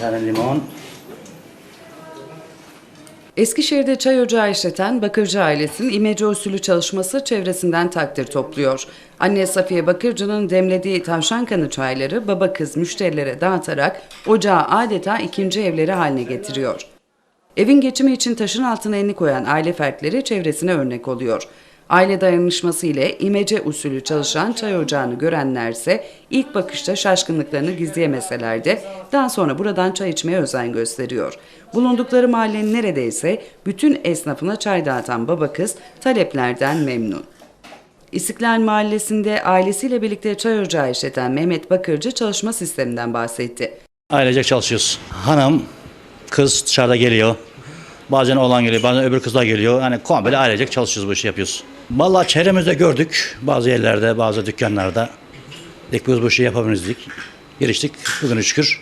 tane limon. Eskişehir'de çay ocağı işleten Bakırcı ailesinin imece usulü çalışması çevresinden takdir topluyor. Anne Safiye Bakırcı'nın demlediği tavşan kanı çayları baba kız müşterilere dağıtarak ocağı adeta ikinci evleri haline getiriyor. Evin geçimi için taşın altına elini koyan aile fertleri çevresine örnek oluyor. Aile dayanışması ile imece usulü çalışan çay ocağını görenlerse ilk bakışta şaşkınlıklarını gizleyemeseler de daha sonra buradan çay içmeye özen gösteriyor. Bulundukları mahallenin neredeyse bütün esnafına çay dağıtan baba kız taleplerden memnun. İstiklal Mahallesi'nde ailesiyle birlikte çay ocağı işleten Mehmet Bakırcı çalışma sisteminden bahsetti. Ailecek çalışıyoruz. Hanım, kız dışarıda geliyor. Bazen oğlan geliyor, bazen öbür kızlar geliyor. Hani komple ailecek çalışıyoruz bu işi yapıyoruz. Vallahi çevremizde gördük. Bazı yerlerde, bazı dükkanlarda. Dedik biz bu işi yapabiliriz dedik. Giriştik. Bugün şükür.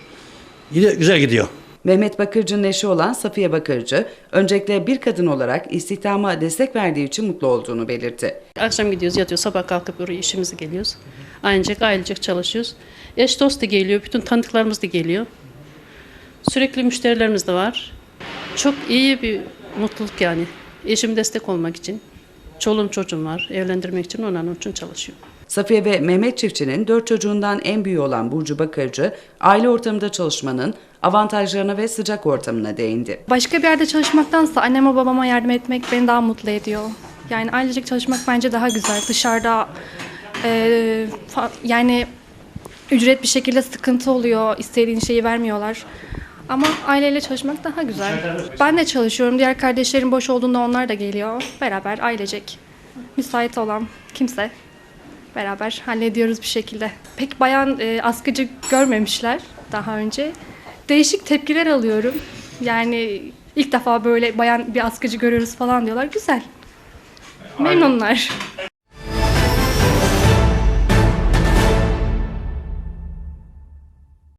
Gidiyor, güzel gidiyor. Mehmet Bakırcı'nın eşi olan Safiye Bakırcı, öncelikle bir kadın olarak istihdama destek verdiği için mutlu olduğunu belirtti. Akşam gidiyoruz, yatıyoruz, sabah kalkıp oraya işimize geliyoruz. Ailecek, ailecek çalışıyoruz. Eş dost da geliyor, bütün tanıdıklarımız da geliyor. Sürekli müşterilerimiz de var. Çok iyi bir mutluluk yani. Eşim destek olmak için. Çoluğum çocuğum var, evlendirmek için onun için çalışıyor. Safiye ve Mehmet çiftçinin dört çocuğundan en büyüğü olan Burcu Bakırcı, aile ortamında çalışmanın avantajlarına ve sıcak ortamına değindi. Başka bir yerde çalışmaktansa anneme babama yardım etmek beni daha mutlu ediyor. Yani ailecek çalışmak bence daha güzel. Dışarıda e, fa- yani ücret bir şekilde sıkıntı oluyor. İstediğin şeyi vermiyorlar. Ama aileyle çalışmak daha güzel. Ben de çalışıyorum. Diğer kardeşlerim boş olduğunda onlar da geliyor. Beraber ailecek. Müsait olan kimse beraber hallediyoruz bir şekilde. Pek bayan e, askıcı görmemişler daha önce. Değişik tepkiler alıyorum. Yani ilk defa böyle bayan bir askıcı görüyoruz falan diyorlar. Güzel. Memnunlar.